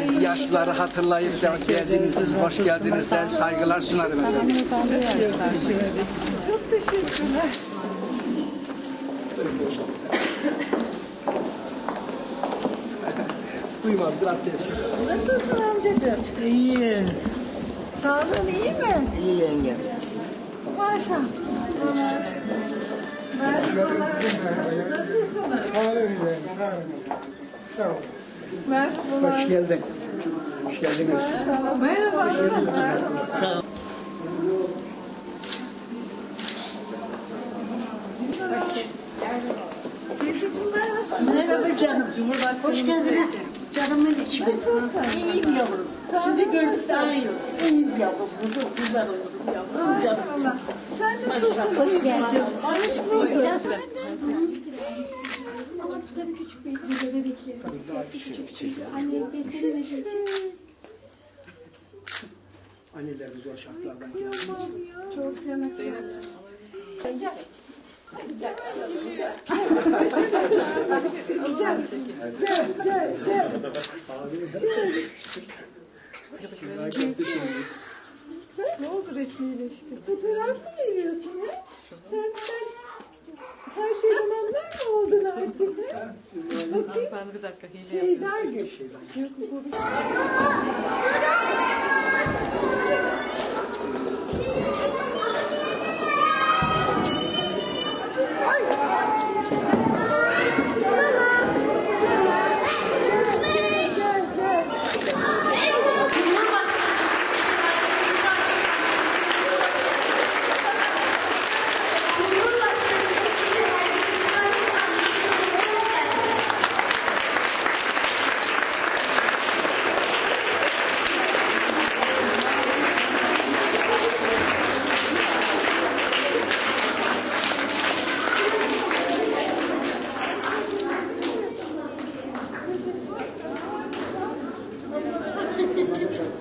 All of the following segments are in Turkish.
Biz yaşlıları hatırlayıp da geldiniz, hoş geldiniz der, saygılar sunarım efendim. Çok teşekkürler. Duymaz, biraz ses. Nasılsın amcacığım? İyi. Sağlığın iyi mi? İyi yenge. Maşallah. Merhabalar. Nasılsınız? Merhabalar. Hoş geldin. Hoş geldiniz. Maşallah. Merhaba. Sağ ol. Teyzeciğim merhaba. Merhaba canım. Hoş geldiniz. Canımın içi. İyiyim yavrum. Sizi gördük daha iyi. İyiyim yavrum. Güzel, güzel olurum yavrum. Canım. Maşallah. Sen nasılsın? Hoş geldin. Hoş bulduk. Ama tabii küçük bir bir bebekli. Küçük çünkü anne bekleyemediği için. Annelerimiz zor şartlardan geldi. Çok yanık. Gel, gel, gel. Ne oldu resmiyle işte? Fotoğraf mı veriyorsun ya? Sen sen her şeyden artık? ha? Bakayım. Ben bir dakika hile Şeyler gibi. Yok bu bir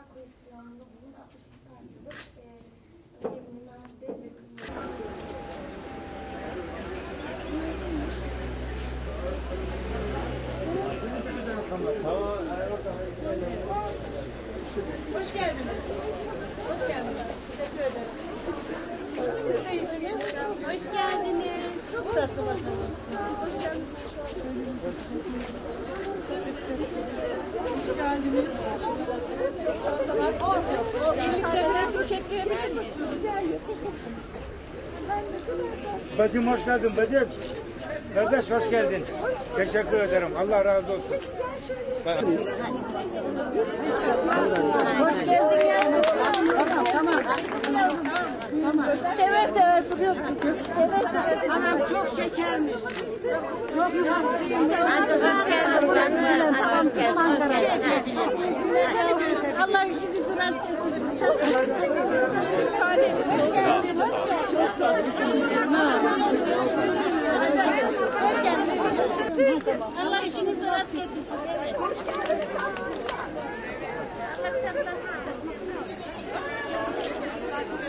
Özel koleksiyonunda bulunan 62 parçalık e, öyle bulunan dev resimler. Hoş geldiniz. Hoş geldiniz. Teşekkür ederim. De. Hoş geldiniz. Çok tatlı bakıyorsunuz. Hoş geldiniz. Geldiniz. Bacım hoş geldin bacım. Kardeş hoş geldin. Teşekkür ederim. Allah razı olsun. Hoş geldin yavrum. Tamam, tamam. Tamam. Seve seve duruyorsun. Seve seve. Çok şekermiş. Çok. Allah işinizi rast etsin. Çok. Allah işinizi rast getirsin. Allah